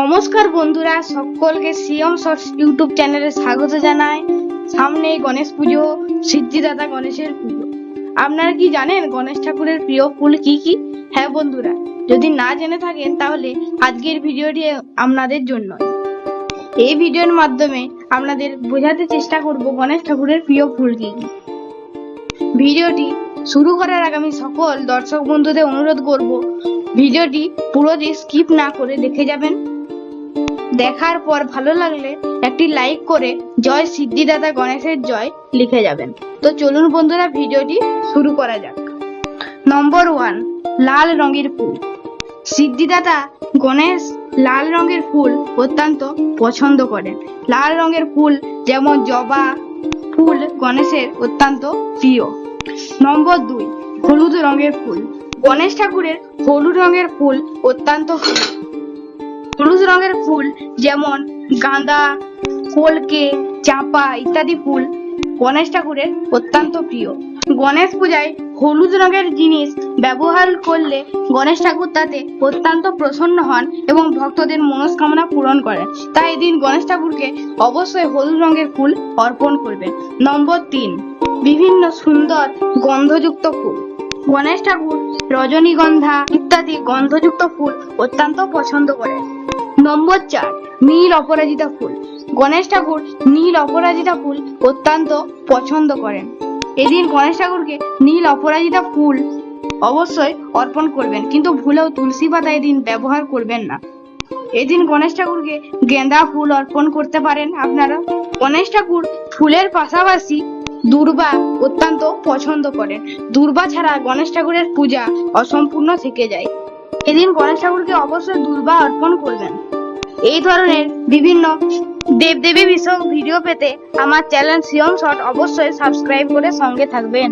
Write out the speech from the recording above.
নমস্কার বন্ধুরা, সকলকে সিএম শর্টস ইউটিউব চ্যানেলে স্বাগত জানাই। সামনে গণেশ পুজো সিদ্ধিদাতা গণেশের পুজো। আপনারা কি জানেন গণেশ ঠাকুরের প্রিয় ফুল কি কি? হ্যাঁ বন্ধুরা, যদি না জেনে থাকেন তাহলে আজকের ভিডিওটি আপনাদের জন্য। এই ভিডিওর মাধ্যমে আপনাদের বোঝাতে চেষ্টা করব গণেশ ঠাকুরের প্রিয় ফুল কি কি। ভিডিওটি শুরু করার আগে আমি সকল দর্শক বন্ধুদের অনুরোধ করব, ভিডিওটি পুরোটি স্কিপ না করে দেখে যাবেন। দেখার পর ভালো লাগলে একটি লাইক করে জয় সিদ্ধিদাতা গণেশের জয় লিখে যাবেন। তো চলুন বন্ধুরা, ভিডিওটি শুরু করা যাক। নম্বর ওয়ান লাল রঙের ফুল। সিদ্ধিদাতা গণেশ লাল রঙের ফুল অত্যন্ত পছন্দ করেন। লাল রঙের ফুল যেমন জবা ফুল গণেশের অত্যন্ত প্রিয়। নম্বর দুই, হলুদ রঙের ফুল। গণেশ ঠাকুরের হলুদ রঙের ফুল অত্যন্ত হলুদ রঙের ফুল যেমন গাঁদা, কলকে, চাঁপা ইত্যাদি ফুল গণেশ ঠাকুরের অত্যন্ত প্রিয়। গণেশ পূজায় হলুদ রঙের জিনিস ব্যবহার করলে গণেশ ঠাকুর তাতে অত্যন্ত প্রসন্ন হন এবং ভক্তদের মনস্কামনা পূরণ করেন। তাই এদিন গণেশ ঠাকুরকে অবশ্যই হলুদ রঙের ফুল অর্পণ করবেন। নম্বর তিন, বিভিন্ন সুন্দর গন্ধযুক্ত ফুল। গণেশ ঠাকুর, রজনীগন্ধা ইত্যাদি গন্ধযুক্ত ফুল অত্যন্ত পছন্দ করেন। নম্বর চার, নীল অপরাজিতা ফুল। গণেশ ঠাকুর নীল অপরাজিতা ফুল অত্যন্ত পছন্দ করেন। এদিন গণেশ ঠাকুরকে নীল অপরাজিতা ফুল অবশ্যই অর্পণ করবেন, কিন্তু ভুলেও তুলসী পাতা এদিন ব্যবহার করবেন না। এদিন গণেশ ঠাকুরকে গেঁদা ফুল অর্পণ করতে পারেন আপনারা। গণেশ ঠাকুর ফুলের পাশাপাশি দুর্বা অত্যন্ত পছন্দ করেন দুর্বা ছাড়া গণেশ ঠাকুরের পূজা অসম্পূর্ণ থেকে যায়। এদিন গণেশ ঠাকুরকে অবশ্যই দুর্বা অর্পণ করবেন। এই ধরনের বিভিন্ন দেবদেবী বিষয়ক ভিডিও পেতে আমার চ্যানেল সিয়ম শট অবশ্যই সাবস্ক্রাইব করে সঙ্গে থাকবেন।